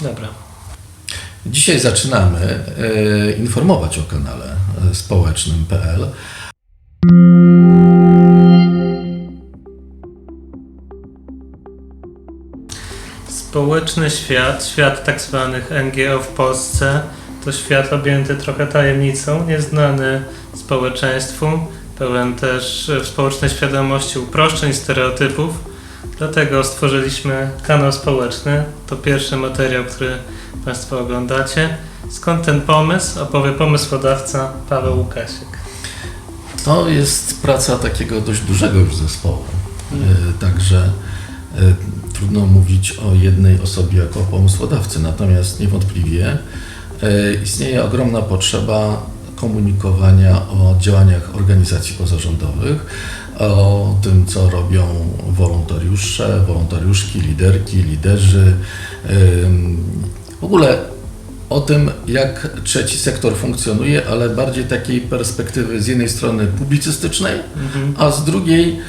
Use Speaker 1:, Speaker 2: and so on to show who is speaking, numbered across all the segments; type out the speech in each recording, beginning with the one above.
Speaker 1: Dobra.
Speaker 2: Dzisiaj zaczynamy e, informować o kanale e, społecznym.pl.
Speaker 1: Społeczny świat, świat tak zwanych NGO w Polsce, to świat objęty trochę tajemnicą, nieznany społeczeństwu, pełen też w społecznej świadomości uproszczeń, stereotypów. Dlatego stworzyliśmy kanał społeczny. To pierwszy materiał, który Państwo oglądacie. Skąd ten pomysł? Opowie pomysłodawca Paweł Łukasiek.
Speaker 2: To jest praca takiego dość dużego już zespołu. E, Także e, trudno mówić o jednej osobie jako pomysłodawcy, natomiast niewątpliwie e, istnieje ogromna potrzeba komunikowania o działaniach organizacji pozarządowych, o tym, co robią wolontariusze, wolontariuszki, liderki, liderzy. W ogóle o tym, jak trzeci sektor funkcjonuje, ale bardziej takiej perspektywy z jednej strony publicystycznej, a z drugiej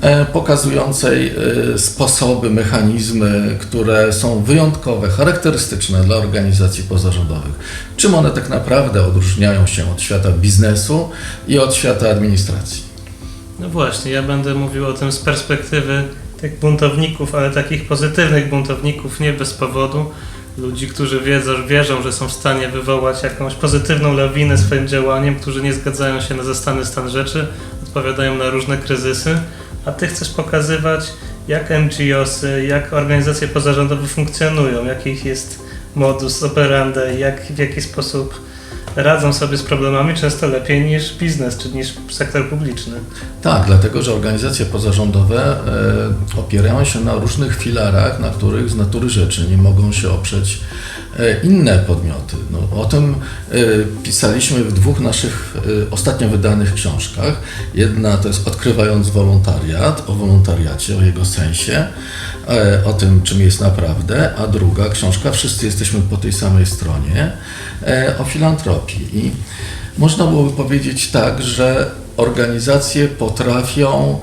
Speaker 2: e, pokazującej e, sposoby, mechanizmy, które są wyjątkowe, charakterystyczne dla organizacji pozarządowych. Czym one tak naprawdę odróżniają się od świata biznesu i od świata administracji?
Speaker 1: No właśnie, ja będę mówił o tym z perspektywy tych buntowników, ale takich pozytywnych buntowników, nie bez powodu. Ludzi, którzy wiedzą, wierzą, że są w stanie wywołać jakąś pozytywną lawinę swoim działaniem, którzy nie zgadzają się na zastany stan rzeczy, odpowiadają na różne kryzysy, a ty chcesz pokazywać, jak NGOsy, jak organizacje pozarządowe funkcjonują, jaki jest modus operandi, jak, w jaki sposób radzą sobie z problemami często lepiej niż biznes czy niż sektor publiczny.
Speaker 2: Tak, dlatego że organizacje pozarządowe e, opierają się na różnych filarach, na których z natury rzeczy nie mogą się oprzeć e, inne podmioty. No, o tym e, pisaliśmy w dwóch naszych ostatnio wydanych książkach. Jedna to jest Odkrywając wolontariat, o wolontariacie, o jego sensie, o tym, czym jest naprawdę, a druga książka, Wszyscy jesteśmy po tej samej stronie, o filantropii. I można byłoby powiedzieć tak, że organizacje potrafią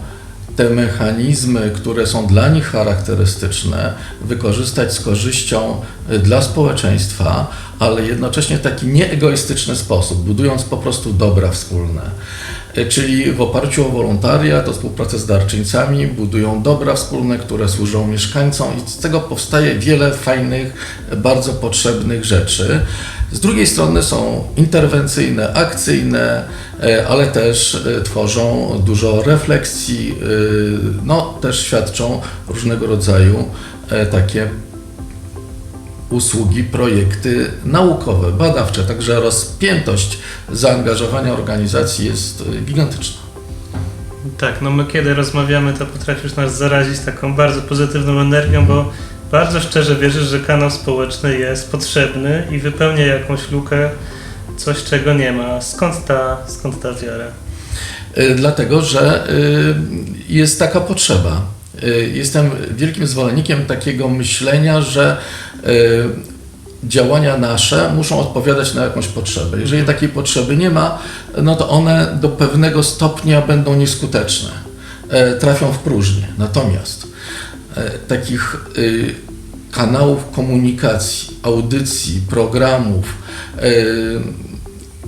Speaker 2: te mechanizmy, które są dla nich charakterystyczne, wykorzystać z korzyścią y, dla społeczeństwa, ale jednocześnie w taki nieegoistyczny sposób, budując po prostu dobra wspólne. Y, Czyli w oparciu o wolontariat, o współpracę z darczyńcami, budują dobra wspólne, które służą mieszkańcom i z tego powstaje wiele fajnych, bardzo potrzebnych rzeczy. Z drugiej strony są interwencyjne, akcyjne, e, ale też e, tworzą dużo refleksji, e, no też świadczą różnego rodzaju takie usługi, projekty naukowe, badawcze, także rozpiętość zaangażowania organizacji jest gigantyczna.
Speaker 1: Tak, no my kiedy rozmawiamy, to potrafisz nas zarazić taką bardzo pozytywną energią, bo bardzo szczerze wierzysz, że kanał społeczny jest potrzebny i wypełnia jakąś lukę, coś czego nie ma. Skąd ta, skąd ta wiara?
Speaker 2: Y, Dlatego, że y, jest taka potrzeba. Y, Jestem wielkim zwolennikiem takiego myślenia, że działania nasze muszą odpowiadać na jakąś potrzebę. Jeżeli takiej potrzeby nie ma, no to one do pewnego stopnia będą nieskuteczne, trafią w próżnię. Natomiast takich y, kanałów komunikacji, audycji, programów, y,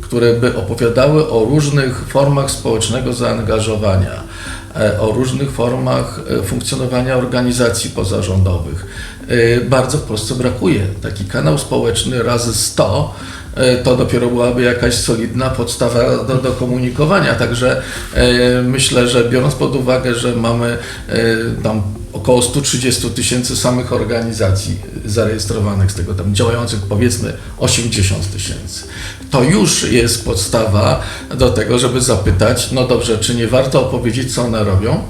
Speaker 2: które by opowiadały o różnych formach społecznego zaangażowania, e, o różnych formach e, funkcjonowania organizacji pozarządowych. E, Bardzo w Polsce brakuje. Taki kanał społeczny razy 100 e, to dopiero byłaby jakaś solidna podstawa do, do komunikowania. Także e, myślę, że biorąc pod uwagę, że mamy e, tam około 130 tysięcy samych organizacji zarejestrowanych, z tego tam działających powiedzmy 80 tysięcy. To już jest podstawa do tego, żeby zapytać, no dobrze, czy nie warto opowiedzieć, co one robią?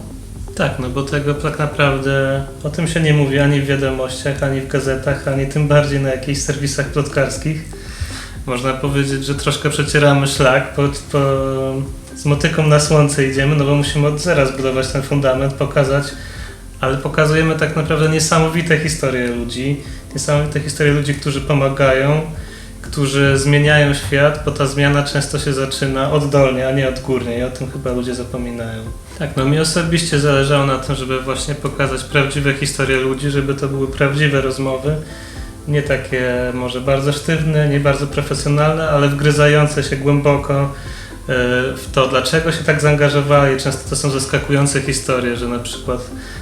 Speaker 1: Tak, no bo tego tak naprawdę o tym się nie mówi ani w wiadomościach, ani w gazetach, ani tym bardziej na jakichś serwisach plotkarskich. Można powiedzieć, że troszkę przecieramy szlak, po, po, z motyką na słońce idziemy, no bo musimy od zera zbudować ten fundament, pokazać, ale pokazujemy tak naprawdę niesamowite historie ludzi, niesamowite historie ludzi, którzy pomagają, którzy zmieniają świat, bo ta zmiana często się zaczyna oddolnie, a nie odgórnie. I o tym chyba ludzie zapominają. Tak, no mi osobiście zależało na tym, żeby właśnie pokazać prawdziwe historie ludzi, żeby to były prawdziwe rozmowy, Nie takie może bardzo sztywne, nie bardzo profesjonalne, ale wgryzające się głęboko w to, dlaczego się tak zaangażowali. Często to są zaskakujące historie, że na przykład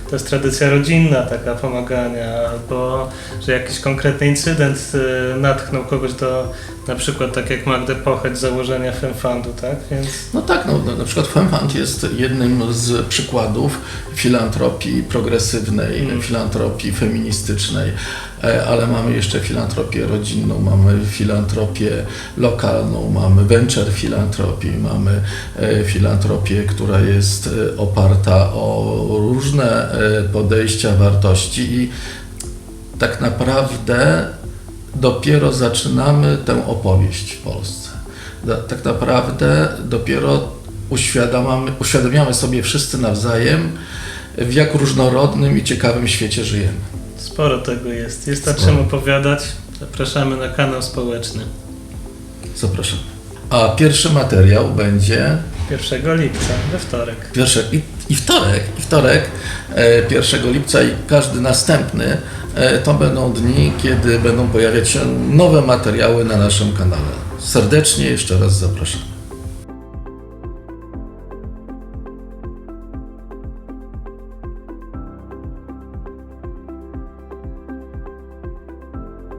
Speaker 1: to jest tradycja rodzinna taka pomagania, albo że jakiś konkretny incydent e, natchnął kogoś do na przykład tak jak Magdę Pocheć założenia FemFundu, tak? Więc
Speaker 2: No tak, no, no, na przykład FemFund jest jednym z przykładów filantropii progresywnej,
Speaker 1: Mm.
Speaker 2: filantropii feministycznej, ale mamy jeszcze filantropię rodzinną, mamy filantropię lokalną, mamy venture filantropię, mamy e, filantropię, która jest e, oparta o różne e, podejścia, wartości i tak naprawdę dopiero zaczynamy tę opowieść w Polsce. Tak naprawdę dopiero uświadamiamy, uświadamiamy sobie wszyscy nawzajem, w jak różnorodnym i ciekawym świecie żyjemy.
Speaker 1: Sporo tego jest. Jest o
Speaker 2: Sporo.
Speaker 1: czym opowiadać. Zapraszamy na kanał społeczny.
Speaker 2: Zapraszam. A pierwszy materiał będzie
Speaker 1: 1 lipca, we wtorek.
Speaker 2: pierwszy, i, i wtorek, i wtorek e, 1 lipca i każdy następny e, to będą dni, kiedy będą pojawiać się nowe materiały na naszym kanale. Serdecznie jeszcze raz zapraszam.